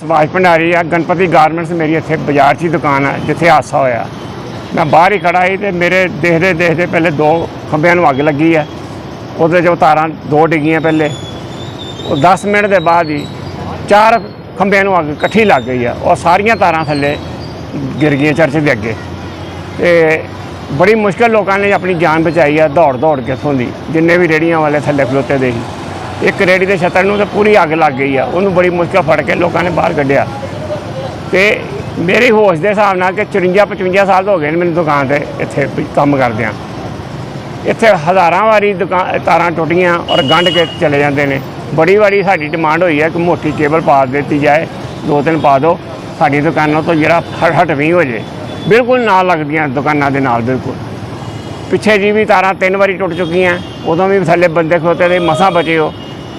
ਸੁਭਾਸ਼ ਭੰਡਾਰੀ ਆ, ਗਣਪਤੀ ਗਾਰਮੈਂਟਸ ਮੇਰੀ ਇੱਥੇ ਬਾਜ਼ਾਰ 'ਚ ਹੀ ਦੁਕਾਨ ਹੈ ਜਿੱਥੇ ਹਾਦਸਾ ਹੋਇਆ। ਮੈਂ ਬਾਹਰ ਹੀ ਖੜਾ ਸੀ ਤੇ ਮੇਰੇ ਦੇਖਦੇ ਦੇਖਦੇ ਪਹਿਲੇ ਦੋ ਖੰਭਿਆਂ ਨੂੰ ਅੱਗ ਲੱਗੀ ਹੈ ਉਹਦੇ 'ਚੋਂ ਤਾਰਾਂ ਦੋ ਡਿੱਗੀਆਂ ਪਹਿਲੇ। ਉਹ 10 ਮਿੰਟ ਦੇ ਬਾਅਦ ਹੀ ਚਾਰ ਖੰਭਿਆਂ ਨੂੰ ਅੱਗ ਇਕੱਠੀ ਲੱਗ ਗਈ ਆ। ਉਹ ਸਾਰੀਆਂ ਤਾਰਾਂ ਥੱਲੇ ਗਿਰ ਗਈਆਂ ਚਰਚ ਦੇ ਅੱਗੇ। ਤੇ ਬੜੀ ਮੁਸ਼ਕਲ ਲੋਕਾਂ ਨੇ ਆਪਣੀ ਜਾਨ ਬਚਾਈ ਆ ਦੌੜ ਦੌੜ ਕੇ ਇੱਥੋਂ ਦੀ, ਜਿੰਨੇ ਵੀ ਰੇੜੀਆਂ ਵਾਲੇ ਥੱਲੇ ਖਲੋਤੇ ਦੇ ਸੀ। ਇੱਕ ਰੇੜੀ ਦੇ ਛੱਤਰ ਨੂੰ ਤਾਂ ਪੂਰੀ ਅੱਗ ਲੱਗ ਗਈ ਆ। ਉਹਨੂੰ ਬੜੀ ਮੁਸ਼ਕਲ ਫੜ ਕੇ ਲੋਕਾਂ ਨੇ ਬਾਹਰ ਕੱਢਿਆ। ਤੇ ਮੇਰੇ ਹੋਸ਼ ਦੇ ਹਿਸਾਬ ਨਾਲ ਕਿ 54 55 ਸਾਲ ਹੋ ਗਏ ਨੇ ਮੈਨੂੰ ਦੁਕਾਨ ਤੇ ਇੱਥੇ ਕੰਮ ਕਰਦਿਆਂ। ਇੱਥੇ ਹਜ਼ਾਰਾਂ ਵਾਰੀ ਦੁਕਾਨ ਤਾਰਾਂ ਟੁੱਟੀਆਂ ਔਰ ਗੰਢ ਕੇ ਚਲੇ ਜਾਂਦੇ ਨੇ। ਬੜੀ ਵਾਰੀ ਸਾਡੀ ਡਿਮਾਂਡ ਹੋਈ ਹੈ ਕਿ ਮੋਟੀ ਕੇਬਲ ਪਾ ਦਿੱਤੀ ਜਾਏ, ਦੋ ਤਿੰਨ ਪਾ ਦਿਓ ਸਾਡੀ ਦੁਕਾਨਾਂ ਤੋਂ ਜਿਹੜਾ ਹਟ ਹਟਵੀਂ ਹੋ ਜੇ। ਬਿਲਕੁਲ ਨਾਲ ਲੱਗਦੀਆਂ ਦੁਕਾਨਾਂ ਦੇ ਨਾਲ, ਬਿਲਕੁਲ। ਪਿੱਛੇ ਜੀ ਵੀ ਤਾਰਾਂ ਤਿੰਨ ਵਾਰੀ ਟੁੱਟ ਚੁੱਕੀਆਂ। ਉਦੋਂ ਵੀ ਥੱਲੇ ਬੰਦੇ ਖਲੋਤੇ ਦੇ ਮਸਾਂ ਬਚੇ ਹੋ।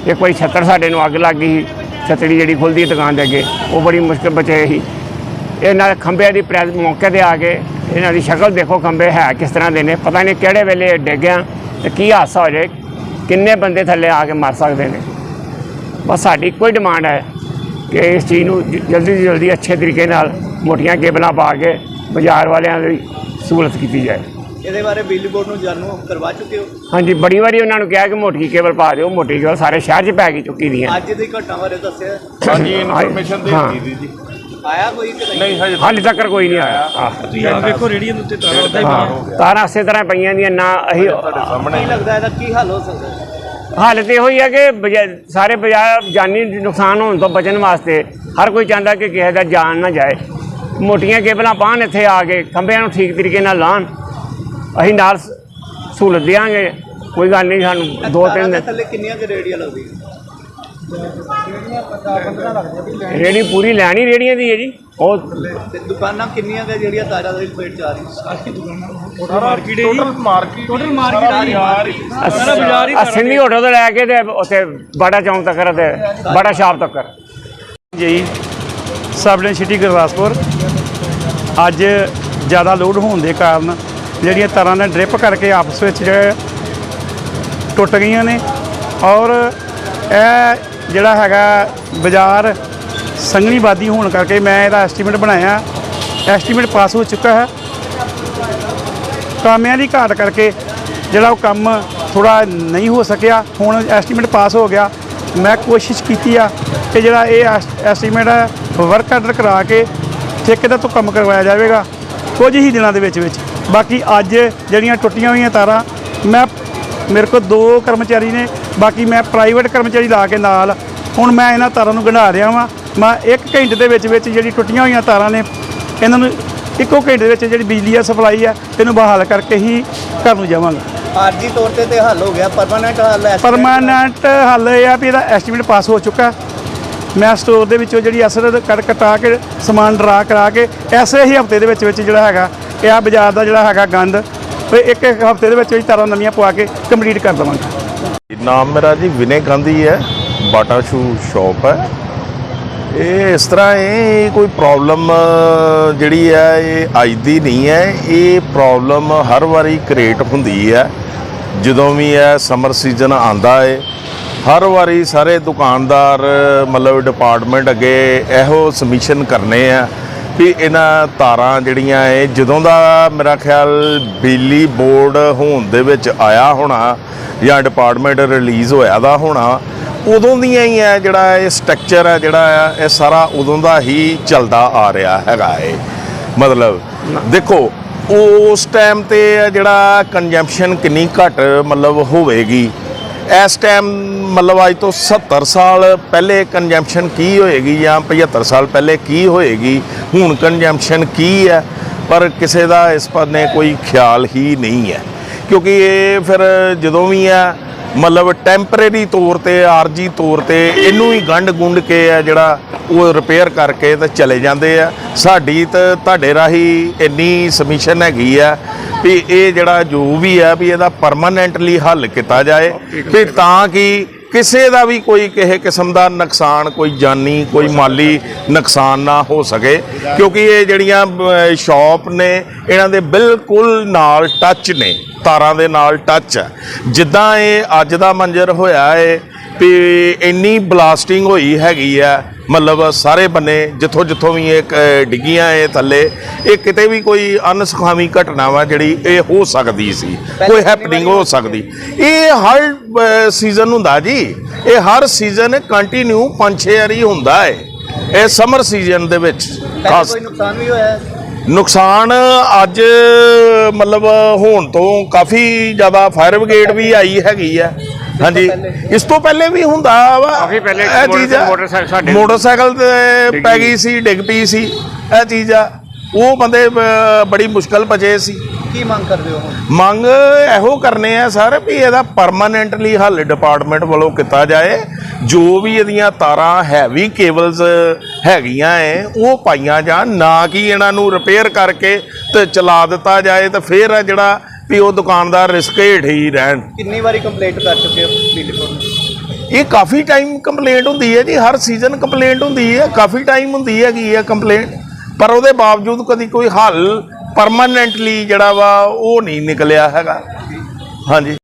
ਇੱਕ ਵਾਰੀ ਛੱਤਰ ਸਾਡੇ ਨੂੰ ਅੱਗ ਲੱਗ ਗਈ ਸੀ ਛਤਰੀ ਜਿਹੜੀ ਖੁੱਲਦੀ ਹੈ ਦੁਕਾਨ ਦੇ ਅੱਗੇ, ਉਹ ਬੜੀ ਮੁਸ਼ਕਲ ਬਚੇ ਸੀ। ਇਹਨਾਂ ਖੰਭਿਆਂ ਦੀ ਪ੍ਰੈਸ ਮੌਕੇ ਤੇ ਆ ਕੇ ਇਹਨਾਂ ਦੀ ਸ਼ਕਲ ਦੇਖੋ, ਖੰਭੇ ਹੈ ਕਿਸ ਤਰ੍ਹਾਂ ਦੇ ਨੇ, ਪਤਾ ਨਹੀਂ ਕਿਹੜੇ ਵੇਲੇ ਡਿੱਗਿਆ ਤੇ ਕੀ ਹਾਦਸਾ ਹੋ ਜਾਏ, ਕਿੰਨੇ ਬੰਦੇ ਥੱਲੇ ਆ ਕੇ ਮਰ ਸਕਦੇ ਨੇ। ਬਸ ਸਾਡੀ ਕੋਈ ਡਿਮਾਂਡ ਹੈ ਕਿ ਇਸ ਚੀਜ਼ ਨੂੰ ਜਲਦੀ ਤੋਂ ਜਲਦੀ ਅੱਛੇ ਤਰੀਕੇ ਨਾਲ ਮੋਟੀਆਂ ਕੇਬਲਾਂ ਪਾ ਕੇ ਬਾਜ਼ਾਰ ਵਾਲਿਆਂ ਦੀ ਸਹੂਲਤ ਕੀਤੀ ਜਾਏ। ਇਹਦੇ ਬਾਰੇ ਬਿਜਲੀ ਬੋਰਡ ਨੂੰ ਜਾਣੂ ਕਰਵਾ ਚੁੱਕੇ ਹੋ? ਹਾਂਜੀ ਬੜੀ ਵਾਰੀ ਉਹਨਾਂ ਨੂੰ ਕਿਹਾ ਕਿ ਮੋਟੀ ਕੇਬਲ ਪਾ ਦਿਓ ਮੋਟੀ ਕੇਬਲ ਸਾਰੇ ਸ਼ਹਿਰ 'ਚ ਪੈ ਗਈ ਚੁੱਕੀ ਦੀਆਂ। ਅੱਜ ਦੀ ਘਟਨਾ ਬਾਰੇ ਦੱਸਿਆ? ਹਾਂਜੀ ਇਨਫੋਰਮੇਸ਼ਨ ਦੇ। ਦਿੱਤੀ ਜੀ। ਆਇਆ ਕੋਈ ਕਿ ਨਹੀਂ? ਨਹੀਂ ਹਜੇ ਹਾਲੇ ਤੱਕ ਕੋਈ ਨਹੀਂ ਆਇਆ। ਆਹ, ਤੁਸੀਂ ਆਹ ਵੇਖੋ ਰੇੜੀਆਂ ਦੇ ਉੱਤੇ ਤਾਰਾਂ ਉਦਾਂ ਹੀ ਹਾਂ ਤਾਰਾਂ ਇਸੇ ਤਰ੍ਹਾਂ ਪਈਆਂ ਦੀਆਂ ਨਾ ਅਸੀਂ ਤੁਹਾਡੇ ਸਾਹਮਣੇ ਕੀ ਲੱਗਦਾ ਇਹਦਾ ਕੀ ਹੱਲ ਹੋ ਸਕਦਾ? ਹੈ? ਹਾਲਤ ਇਹੋ ਹੀ ਹੈ ਕਿ ਸਾਰੇ ਬਾਜ਼ਾਰ ਜਾਨੀ ਨੁਕਸਾਨ ਹੋਣ ਤੋਂ ਬਚਣ ਵਾਸਤੇ ਹਰ ਕੋਈ ਚਾਹੁੰਦਾ ਕਿ ਕਿਸੇ ਦਾ ਜਾਨ ਨਾ ਜਾਏ। ਮੋਟੀਆਂ ਕੇਬਲਾਂ ਪਾਣ ਇੱਥੇ ਆ ਕੇ ਖੰਭਿਆਂ ਨੂੰ ਠੀਕ ਤਰੀਕੇ ਨਾਲ ਲਾਣ ਅਸੀਂ ਨਾਲ ਸਹੂਲਤ ਦਿਆਂਗੇ ਕੋਈ ਗੱਲ ਨਹੀਂ ਸਾਨੂੰ ਦੋ ਤਿੰਨ ਦਿਨ। ਥੱਲੇ ਕਿੰਨੀਆਂ ਕੁ ਰੇੜੀਆਂ ਲੱਗਦੀਆਂ? ਰੇੜੀ ਪੂਰੀ ਲੈਣੀ ਰੇੜੀਆਂ ਦੀ ਹੈ ਜੀ। ਉਹ ਦੁਕਾਨਾਂ ਕਿੰਨੀਆਂ ਕੁ ਜਿਹੜੀਆਂ ਤਾਰਾਂ ਦੇ ਪੇਟ ਚ ਆ ਰਹੀਆਂ? ਮਾਰਕੀਟ ਹੈ ਟੋਟਲ ਮਾਰਕੀਟ ਟੋਟਲ ਮਾਰਕੀਟ ਆ ਰਹੀ ਯਾਰ ਸਾਰਾ ਬਾਜ਼ਾਰ ਹੀ। ਸਿੰਧੀ ਹੋਟਲ ਤੋਂ ਲੈ ਕੇ ਤੇ ਉੱਥੇ ਬੜਾ ਚੌਂਕ ਤੱਕ ਤੇ ਬੜਾ ਸ਼ਾਪ ਤੱਕ। ਜੀ ਸਬਡਨ ਸਿਟੀ ਗੁਰਦਾਸਪੁਰ। ਅੱਜ ਜ਼ਿਆਦਾ ਲੋਡ ਹੋਣ ਦੇ ਕਾਰਨ ਜਿਹੜੀਆਂ ਤਾਰਾਂ ਨੇ ਡ੍ਰਿਪ ਕਰਕੇ ਆਪਸ ਵਿੱਚ ਜਿਹੜੇ ਟੁੱਟ ਗਈਆਂ ਨੇ। ਔਰ ਇਹ ਜਿਹੜਾ ਹੈਗਾ ਬਾਜ਼ਾਰ ਸੰਘਣੀ ਬਾਦੀ ਹੋਣ ਕਰਕੇ ਮੈਂ ਇਹਦਾ ਐਸਟੀਮੇਟ ਬਣਾਇਆ। ਐਸਟੀਮੇਟ ਪਾਸ ਹੋ ਚੁੱਕਾ ਹੈ। ਕਾਮਿਆਂ ਦੀ ਘਾਟ ਕਰਕੇ ਜਿਹੜਾ ਉਹ ਕੰਮ ਥੋੜਾ ਨਹੀਂ ਹੋ ਸਕਿਆ। ਹੁਣ ਐਸਟੀਮੇਟ ਪਾਸ ਹੋ ਗਿਆ। ਮੈਂ ਕੋਸ਼ਿਸ਼ ਕੀਤੀ ਆ ਕਿ ਜਿਹੜਾ ਇਹ ਐਸਟੀਮੇਟ ਹੈ ਵਰਕ ਆਰਡਰ ਕਰਾ ਕੇ ਠੇਕੇਦਾਰ ਤੋਂ ਕੰਮ ਕਰਵਾਇਆ ਜਾਵੇਗਾ। ਕੁਝ ਹੀ ਦਿਨਾਂ ਦੇ ਵਿੱਚ ਵਿੱਚ। ਬਾਕੀ ਅੱਜ ਜਿਹੜੀਆਂ ਟੁੱਟੀਆਂ ਹੋਈਆਂ ਤਾਰਾਂ ਮੈਂ ਮੇਰੇ ਕੋਲ ਦੋ ਕਰਮਚਾਰੀ ਨੇ ਬਾਕੀ ਮੈਂ ਪ੍ਰਾਈਵੇਟ ਕਰਮਚਾਰੀ ਲਾ ਕੇ ਨਾਲ ਹੁਣ ਮੈਂ ਇਹਨਾਂ ਤਾਰਾਂ ਨੂੰ ਗੰਢਾ ਰਿਹਾ ਵਾਂ। ਮੈਂ 1 ਘੰਟੇ ਦੇ ਵਿੱਚ ਵਿੱਚ ਜਿਹੜੀ ਟੁੱਟੀਆਂ ਹੋਈਆਂ ਤਾਰਾਂ ਨੇ ਇਹਨਾਂ ਨੂੰ ਇੱਕੋ ਘੰਟੇ ਦੇ ਵਿੱਚ ਜਿਹੜੀ ਬਿਜਲੀ ਆ ਸਪਲਾਈ ਆ ਇਹਨੂੰ ਬਹਾਲ ਕਰਕੇ ਹੀ ਘਰ ਨੂੰ ਜਾਵਾਂਗਾ। ਆਰਜੀ ਤੌਰ ਤੇ ਤੇ ਹੱਲ ਹੋ ਗਿਆ ਪਰਮਾਨੈਂਟ ਹੱਲ ਹੈ। ਪਰਮਾਨੈਂਟ ਹੱਲ ਇਹ ਆ ਵੀ ਇਹਦਾ ਐਸਟੀਮੇਟ ਪਾਸ ਹੋ ਚੁੱਕਾ। ਮੈਂ ਸਟੋਰ ਦੇ ਵਿੱਚੋਂ ਜਿਹੜੀ ਅਸਰ ਕੱਟ ਕਟਾ ਕੇ ਸਮਾਨ ਡਰਾ ਕਰਾ ਕੇ ਐਸੇ ਹੀ ਹਫ਼ਤੇ ਦੇ ਵਿੱਚ ਵਿੱਚ ਜਿਹੜਾ ਹੈਗਾ ਇਹ ਆ ਬਾਜ਼ਾਰ ਦਾ ਜਿਹੜਾ ਹੈਗਾ ਗੰਦ ਉਹ ਇੱਕ ਇੱਕ ਹਫ਼ਤੇ ਦੇ ਵਿੱਚ ਵਿੱਚ ਤਾਰਾਂ ਨਵੀਆਂ ਪਵਾ ਕੇ ਕੰਪਲੀਟ ਕਰ ਦੇਵਾਂਗਾ। ਨਾਮ ਮੇਰਾ ਜੀ ਵਿਨੇ ਗਾਂਧੀ ਹੈ, ਬਾਟਾ ਸ਼ੂ ਸ਼ਾਪ ਹੈ। ਇਹ ਇਸ ਤਰ੍ਹਾਂ ਇਹ ਕੋਈ ਪ੍ਰੋਬਲਮ ਜਿਹੜੀ ਹੈ, ਇਹ ਅੱਜ ਦੀ ਨਹੀਂ ਹੈ। ਇਹ ਪ੍ਰੋਬਲਮ ਹਰ ਵਾਰੀ ਕ੍ਰੀਏਟ ਹੁੰਦੀ ਹੈ। ਜਦੋਂ ਵੀ ਇਹ ਸਮਰ ਸੀਜ਼ਨ ਆਂਦਾ ਹੈ ਹਰ ਵਾਰੀ ਸਾਰੇ ਦੁਕਾਨਦਾਰ, ਮਤਲਬ ਡਿਪਾਰਟਮੈਂਟ ਅੱਗੇ ਇਹੋ ਸਬਮਿਸ਼ਨ ਕਰਨੇ ਆ। ਵੀ ਇਹਨਾਂ ਤਾਰਾਂ ਜਿਹੜੀਆਂ ਇਹ ਜਦੋਂ ਦਾ ਮੇਰਾ ਖਿਆਲ ਬਿਜਲੀ ਬੋਰਡ ਹੋਣ ਦੇ ਵਿੱਚ ਆਇਆ ਹੋਣਾ ਜਾਂ ਡਿਪਾਰਟਮੈਂਟ ਰਿਲੀਜ਼ ਹੋਇਆ ਦਾ ਹੋਣਾ, ਉਦੋਂ ਦੀਆਂ ਹੀ ਹੈ ਜਿਹੜਾ ਇਹ ਸਟਰਕਚਰ ਹੈ ਜਿਹੜਾ ਆ, ਇਹ ਸਾਰਾ ਉਦੋਂ ਦਾ ਹੀ ਚੱਲਦਾ ਆ ਰਿਹਾ ਹੈਗਾ ਇਹ ਮਤਲਬ ਦੇਖੋ, ਉਸ ਟਾਈਮ ਤੇ ਜਿਹੜਾ ਕੰਜੰਪਸ਼ਨ ਕਿੰਨੀ ਘੱਟ ਮਤਲਬ ਹੋਵੇਗੀ ਇਸ ਟਾਈਮ ਮਤਲਬ ਅੱਜ ਤੋਂ 70 ਸਾਲ ਪਹਿਲੇ ਕੰਜੰਪਸ਼ਨ ਕੀ ਹੋਏਗੀ ਜਾਂ 75 ਸਾਲ ਪਹਿਲੇ ਕੀ ਹੋਏਗੀ, ਹੁਣ ਕੰਜੰਪਸ਼ਨ ਕੀ ਹੈ? ਪਰ ਕਿਸੇ ਦਾ ਇਸ ਨੇ ਕੋਈ ਖਿਆਲ ਹੀ ਨਹੀਂ ਹੈ। ਕਿਉਂਕਿ ਇਹ ਫਿਰ ਜਦੋਂ ਵੀ ਹੈ ਮਤਲਬ ਟੈਂਪਰੇਰੀ ਤੌਰ ਤੇ ਆਰਜੀ ਤੌਰ ਤੇ ਇਹਨੂੰ ਹੀ ਗੰਢ ਗੁੰਡ ਕੇ ਆ ਜਿਹੜਾ ਉਹ ਰਿਪੇਅਰ ਕਰਕੇ ਤੇ ਚਲੇ ਜਾਂਦੇ ਆ। ਸਾਡੀ ਤਾਂ ਤੁਹਾਡੇ ਰਾਹੀਂ ਇੰਨੀ ਸਬਮਿਸ਼ਨ ਹੈਗੀ ਆ ਵੀ ਇਹ ਜਿਹੜਾ ਜੋ ਵੀ ਆ ਵੀ ਇਹਦਾ ਪਰਮਾਨੈਂਟਲੀ ਹੱਲ ਕੀਤਾ ਜਾਏ। ਵੀ ਤਾਂ ਕਿ ਕਿਸੇ ਦਾ ਵੀ ਕੋਈ ਕਿਸੇ ਕਿਸਮ ਦਾ ਨੁਕਸਾਨ, ਕੋਈ ਜਾਨੀ, ਕੋਈ ਮਾਲੀ ਨੁਕਸਾਨ ਨਾ ਹੋ ਸਕੇ, ਕਿਉਂਕਿ ਇਹ ਜਿਹੜੀਆਂ ਸ਼ਾਪ ਨੇ, ਇਹਨਾਂ ਦੇ ਬਿਲਕੁਲ ਨਾਲ ਟੱਚ ਨੇ, ਤਾਰਾਂ ਦੇ ਨਾਲ ਟੱਚ ਹੈ ਜਿੱਦਾਂ ਇਹ ਅੱਜ ਦਾ ਮੰਜ਼ਰ ਹੋਇਆ ਏ ਵੀ ਇੰਨੀ ਬਲਾਸਟਿੰਗ ਹੋਈ ਹੈਗੀ ਆ ਮਤਲਬ ਸਾਰੇ ਬੰਨੇ ਜਿੱਥੋਂ ਜਿੱਥੋਂ ਵੀ ਇਹ ਡਿੱਗੀਆਂ ਇਹ ਥੱਲੇ ਇਹ ਕਿਤੇ ਵੀ ਕੋਈ ਅਨਸੁਖਾਵੀ ਘਟਨਾ ਵਾ ਜਿਹੜੀ ਇਹ ਹੋ ਸਕਦੀ ਸੀ ਕੋਈ ਹੈਪਨਿੰਗ ਹੋ ਸਕਦੀ ਇਹ ਹਰ ਸੀਜ਼ਨ ਹੁੰਦਾ ਜੀ ਇਹ ਹਰ ਸੀਜ਼ਨ ਕੰਟੀਨਿਊ ਪੰਜ ਛੇ ਵਾਰੀ ਹੁੰਦਾ ਹੈ ਇਹ ਸਮਰ ਸੀਜ਼ਨ ਦੇ ਵਿੱਚ ਕੋਈ ਨੁਕਸਾਨ ਵੀ ਹੋਇਆ ਹੈ? ਨੁਕਸਾਨ ਅੱਜ ਮਤਲਬ ਹੋਣ ਤੋਂ ਕਾਫੀ ਜ਼ਿਆਦਾ ਫਾਇਰ ਬ੍ਰਿਗੇਡ ਵੀ ਆਈ ਹੈਗੀ ਆ ਹਾਂਜੀ। ਇਸ ਤੋਂ ਪਹਿਲੇ ਵੀ। ਹੁੰਦਾ ਵਾ। ਕਾਫੀ ਪਹਿਲੇ ਇਹ ਚੀਜ਼ ਆ। ਮੋਟਰਸਾਈਕਲ ਸਾਡੇ- ਮੋਟਰਸਾਈਕਲ ਤੇ ਡਿੱਗ ਪੈ ਗਈ। ਗਈ ਸੀ ਡਿੱਗ ਪਈ ਸੀ। ਇਹ ਚੀਜ਼ ਆ। ਉਹ ਬੰਦੇ ਅਹ, ਬੜੀ ਮੁਸ਼ਕਲ ਬਚੇ ਸੀ। ਕੀ ਮੰਗ ਕਰਦੇ ਹੋ ਹੁਣ? ਮੰਗ ਇਹੋ ਕਰਨੇ ਆ ਸਰ ਵੀ ਇਹਦਾ ਪਰਮਾਨੈਂਟਲੀ ਹੱਲ ਡਿਪਾਰਟਮੈਂਟ ਵੱਲੋਂ ਕੀਤਾ ਜਾਏ। ਜੋ ਵੀ ਇਹਦੀਆਂ ਤਾਰਾਂ ਹੈਵੀ ਕੇਬਲਸ ਹੈਗੀਆਂ ਐ ਉਹ ਪਾਈਆਂ ਜਾਣ। ਨਾ ਕਿ ਇਹਨਾਂ ਨੂੰ ਰਿਪੇਅਰ ਕਰਕੇ ਤੇ ਚਲਾ ਦਿੱਤਾ ਜਾਏ ਤੇ ਫਿਰ ਇਹ ਜਿਹੜਾ ਵੀ ਉਹ ਦੁਕਾਨਦਾਰ ਰਿਸਕ ਹੇਠ ਹੀ ਰਹਿਣ। ਕਿੰਨੀ ਵਾਰੀ ਕੰਪਲੇਂਟ ਕਰ ਚੁੱਕੇ ਹੋ ਬਿਜਲੀ ਬੋਰਡ ਨੂੰ ਇਹ ਕਾਫੀ ਟਾਈਮ ਕੰਪਲੇਂਟ ਹੁੰਦੀ ਹੈ ਜੀ ਹਰ ਸੀਜ਼ਨ ਕੰਪਲੇਂਟ ਹੁੰਦੀ ਹੈ ਕਾਫੀ ਟਾਈਮ ਹੁੰਦੀ ਹੈਗੀ ਹੈ ਕੰਪਲੇਂਟ ਪਰ ਉਹਦੇ ਬਾਵਜੂਦ ਕਦੀ ਕੋਈ ਹੱਲ ਪਰਮਾਨੈਂਟਲੀ ਜਿਹੜਾ ਵਾ ਉਹ ਨਹੀਂ ਨਿਕਲਿਆ ਹੈਗਾ। ਹਾਂਜੀ।